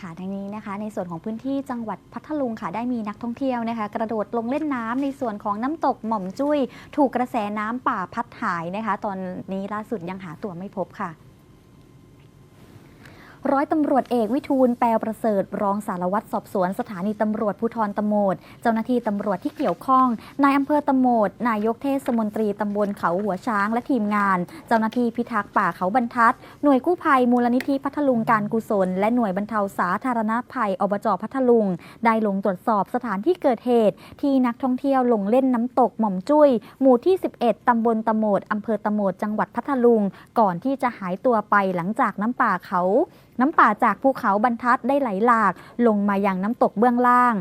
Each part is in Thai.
ค่ะทั้งนี้นะคะ ในส่วนของพื้นที่จังหวัดพัทลุงค่ะได้มีนักท่องเที่ยวนะคะ กระโดดลงเล่นน้ำในส่วนของน้ำตกหม่อมจุ้ย ถูกกระแสน้ำป่าพัดหายนะคะ ตอนนี้ล่าสุดยังหาตัวไม่พบค่ะ ร้อยตำรวจเอกวิทูลแปลประเสริฐ รองสารวัตรสอบสวนสถานีตำรวจภูธรตะโหมด เจ้าหน้าที่ตำรวจที่เกี่ยวข้อง นายอำเภอตะโหมด นายกเทศมนตรีตำบลเขาหัวช้างและทีมงาน เจ้าหน้าที่พิทักษ์ป่าเขาบรรทัด หน่วยกู้ภัยมูลนิธิพัทลุงการกุศล และหน่วยบรรเทาสาธารณภัยอบจพัทลุง ได้ลงตรวจสอบสถานที่เกิดเหตุ ที่นักท่องเที่ยวลงเล่นน้ำตกหม่อมจุ้ย หมู่ที่ 11ตำบลตะโหมดอำเภอตะโหมดจังหวัดพัทลุง ก่อนที่จะหายตัวไปหลังจากน้ำป่าเขาน้ำป่าจากภูเขาบรรทัดได้ไหลหลาก ลงมายังน้ำตกเบื้องล่าง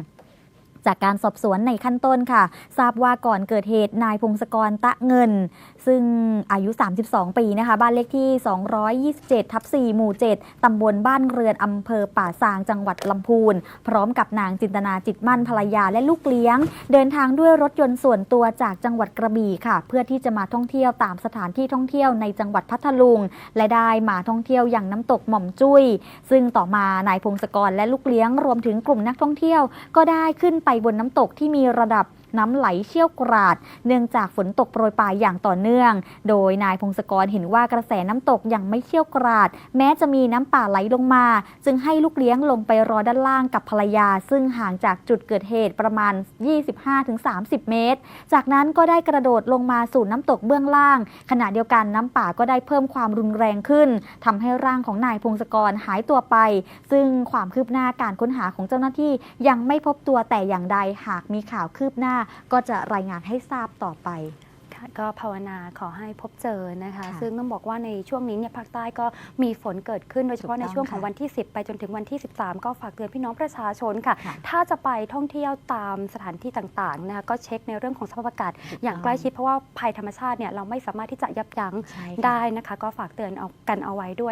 จากการสอบสวนในขั้นต้นค่ะ ทราบว่าก่อนเกิดเหตุนายพงศกรตะเงิน ซึ่งอายุ 32 ปีนะคะ บ้านเลขที่ 227 ทับ 4 หมู่ 7 ตำบลบ้านเรือนอำเภอป่าซางจังหวัดลำพูน พร้อมกับนางจินตนาจิตมั่นภรรยาและลูกเลี้ยง เดินทางด้วยรถยนต์ส่วนตัวจากจังหวัดกระบี่ค่ะ เพื่อที่จะมาท่องเที่ยวตามสถานที่ท่องเที่ยวในจังหวัดพัทลุง และได้มาท่องเที่ยวอย่างน้ำตกหม่อมจุ้ย ซึ่งต่อมานายพงศกรและลูกเลี้ยงรวมถึงกลุ่มนักท่องเที่ยว ก็ได้ขึ้นไปบนน้ำตกที่มีระดับ น้ำไหลเชี่ยวกราด เนื่องจากฝนตกโปรยปลายอย่างต่อเนื่อง โดยนายพงศกรเห็นว่ากระแสน้ำตกยังไม่เชี่ยวกราด แม้จะมีน้ำป่าไหลลงมา จึงให้ลูกเลี้ยงลงไปรอด้านล่างกับภรรยา ซึ่งห่างจากจุดเกิดเหตุประมาณ 25-30 เมตร จากนั้นก็ได้กระโดดลงมาสู่น้ำตกเบื้องล่าง ขณะเดียวกันน้ำป่าก็ได้เพิ่มความรุนแรงขึ้นทำให้ร่างของนายพงศกรหายตัวไป ซึ่งความคืบหน้าการค้นหาของเจ้าหน้าที่ยังไม่พบตัวแต่อย่างใดหากมีข่าวคืบหน้าก็จะรายงานให้ทราบต่อไปค่ะก็ภาวนาขอให้พบเจอนะคะค่ะซึ่งต้องบอกว่าในช่วงนี้เนี่ยภาคใต้ก็มีฝนเกิดขึ้นโดยเฉพาะถูกในต้องช่วงของค่ะวันที่ 10 ไปจนถึงวันที่ 13 ก็ฝากเตือนพี่น้องประชาชนค่ะค่ะ ถ้าจะไปท่องเที่ยวตามสถานที่ต่างๆนะคะก็เช็คในเรื่องของสภาพอากาศถูกต้องอย่างใกล้ชิดเพราะว่าภัยธรรมชาติเนี่ยเราไม่สามารถที่จะยับยั้งใช่ค่ะได้นะคะ ก็ฝากเตือนเอากันเอาไว้ด้วย